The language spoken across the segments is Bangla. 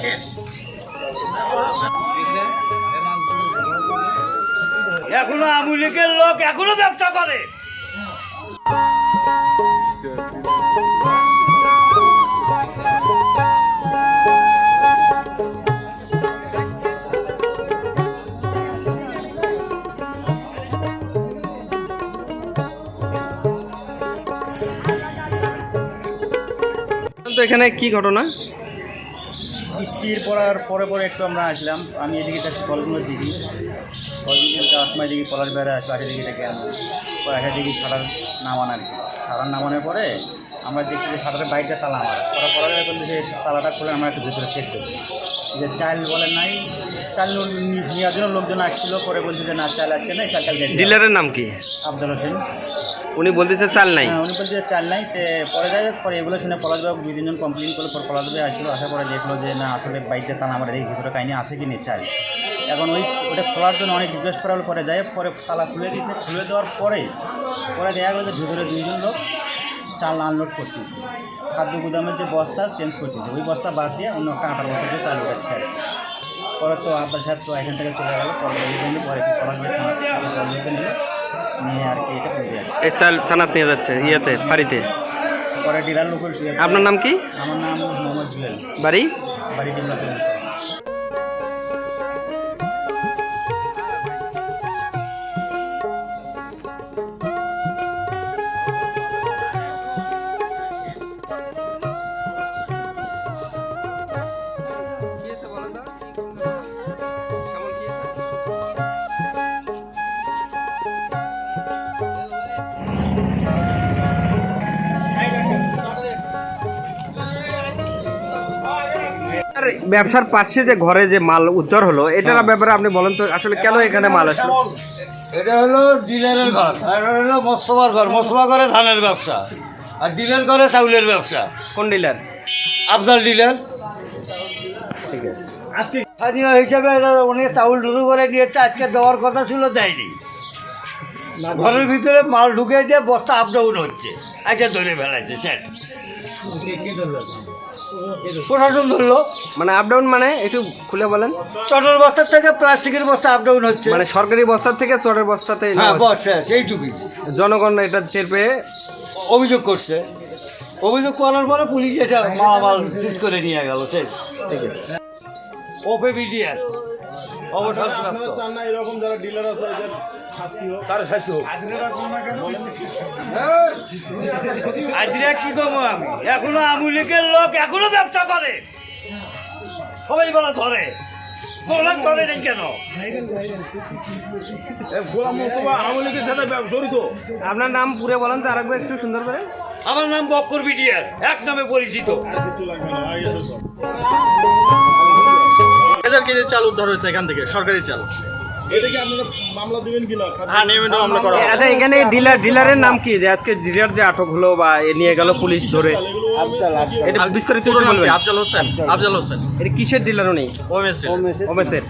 শেষ। এখনও আমুলিকের লোক এখনও ব্যবসা করে। তো এখানে কি ঘটনা? বৃষ্টির পড়ার পরে পরে একটু আমরা আসলাম। আমি এদিকে যাচ্ছি কলগুলোর দিকে। কলগুলো যাওয়ার সময় দেখি পলাশ বেড়া আসলো আগে দিকে ডেকে আনব পরে দিকে সাঁতার নামান আর কি সাড়ার নামানোর পরে আমরা দেখছি যে সাঁতারের বাইকটা তালা আমার। পরে পরে বলতে যে তালাটা খুলে আমরা একটু ভিতরে চেক করি। যে চাল বলে নাই চাল নি- নেওয়ার জন্য লোকজন আসছিল পরে বলছে যে না চাল আজকে নাই চাল কালকে ডিলারের নাম কি? আফজল হোসেন। উনি বলতেছে চাল নাই। হ্যাঁ উনি বলছে যে চাল নাই তে পরে যায় পরে এগুলো শুনে পলাশবাবু দুই তিনজন কমপ্লেন করল পর পলাশবাবু আসলো আসার পরে দেখল যে না আসলে বাইকটা তালা আমার এই ভিতরে কাহিনি আছে কি নেই চাল এখন ওই ওটা খোলার জন্য অনেক রিকোয়েস্ট করা হলো পরে যায় পরে তালা খুলে দিয়েছে খুলে দেওয়ার পরে পরে দেখা গেলো যে ভিতরে দুইজন লোক চাল আনলোড করতেছে। খাদ্য গুদামের যে বস্তা চেঞ্জ করতেছে ওই বস্তা বাদ দিয়ে অন্য একটা আটার বস্তা দিয়ে চাল আর পরে তো আব্বাস সাহেব তো এখান থেকে চলে গেলো পরে পরে কি থানা নিল নিয়ে আর কি এটা এই চাল থানাত নিয়ে যাচ্ছে ইয়েতে ফাঁড়িতে পরে ডিলার লোকের আপনার নাম কি? আমার নাম মোহাম্মদ জুয়েল বাড়ি? বাড়ি ডিমলা ব্যবসার পাশে যে ঘরে যে মাল উদ্ধার হলো এটার ব্যাপারে আপনি বলেন তো আসলে কেন এখানে মাল আসলো? এটা হলো ডিলারের ঘর আর এটা হলো মৎস্যবার ঘর মৎস্যবার করে ধানের ব্যবসা আর ডিলার করে চাউলের ব্যবসা। কোন ডিলার? আফজাল ডিলার। ঠিক আছে। আজকে স্থানীয় হিসাবে এটা উনি চাউল ঢুকু করে নিয়েছে আজকে দেওয়ার কথা ছিল দেয়নি। ঘরের ভিতরে মাল ঢুকে দিয়ে বস্তা আপ ডাউন হচ্ছে। আচ্ছা ধরে ফেলাইছে শেষ। প্রশাসন ধরলো। মানে আপ ডাউন মানে একটু খুলে বলেন। চটের বস্তার থেকে প্লাস্টিকের বস্তা আপ ডাউন হচ্ছে। মানে সরকারি বস্তার থেকে চটের বস্তাতে হ্যাঁ। বস শেষ জনগণ এটা টের পেয়ে অভিযোগ করছে। অভিযোগ করার পরে পুলিশ এসে মালামাল সিজ করে নিয়ে গেল শেষ ঠিক আছে। ওপে বিডিআর অবসরপ্রাপ্ত চান না এরকম যারা ডিলার আছে এদের তার শাস্তি হোক। আজরা কি করব আমি? এখনও আমুলিকের লোক এখনও ব্যবসা করে। সবাই বলা ধরে। নেই কেন? গোলাম মোস্তফা সাথে ব্যব- আপনার নাম পুরে বলেন তো আরেকবার একটু সুন্দর করে। আমার নাম বক্কর বিডিআর এক নামে পরিচিত। হাজার কেজি চাল উদ্ধার হয়েছে এখান থেকে সরকারি চাল। এটা কি আপনারা মামলা দিবেন কিনা? হ্যাঁ। আচ্ছা এখানে ডিলার ডিলারের নাম কি? যে আজকে ডিলার যে আটক হলো বা এ নিয়ে গেল পুলিশ ধরে। এটা বিস্তারিত বলবেন। আফজাল হোসেন আফজাল হোসেন। এটা কিসের ডিলার উনি? ওএমএস ওমেসের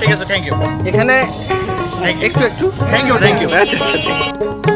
ঠিক আছে থ্যাংক ইউ এখানে একটু একটু। থ্যাংক ইউ থ্যাংক ইউ আচ্ছা আচ্ছা ঠিক আছে।